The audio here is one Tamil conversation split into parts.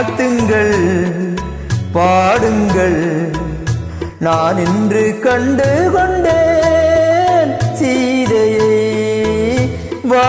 வாழ்த்துங்கள் பாடுங்கள். நான் இன்று கண்டு கொண்டேன் சீதையை வா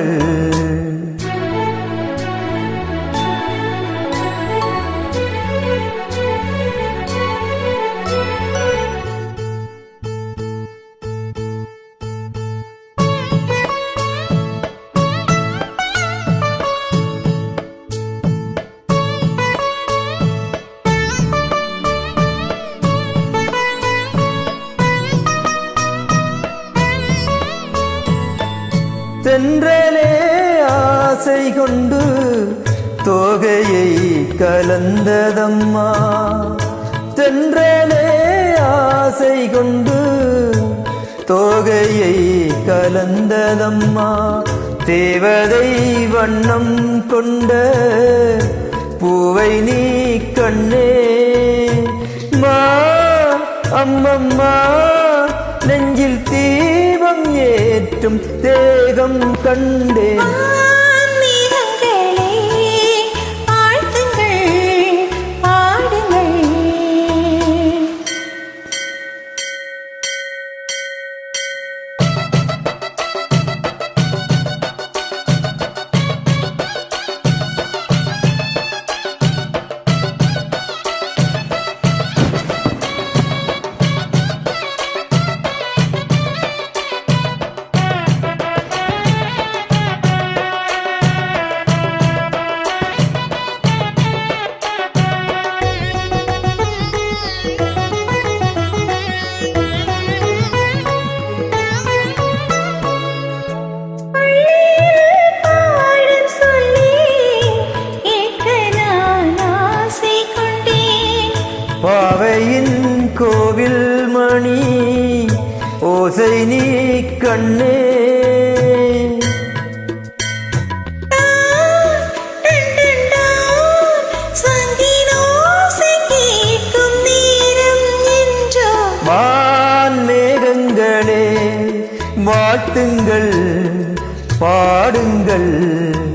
பாடுங்கள் தென்றலே ஆசை கொண்டு தோகையை கலந்ததம்மா. தென்றலே ஆசை கொண்டு தோகையை கலந்ததம்மா. தேவதை வண்ணம் கொண்ட பூவை நீ கண்ணே. மா அம்மம்மா. നെഞ്ചിൽ ദീപം ഏറ്റും ദേഹം കണ്ടേ. மணி. ஓசை நீ கண்ணே. வான் வாழ்த்துங்கள் பாடுங்கள்.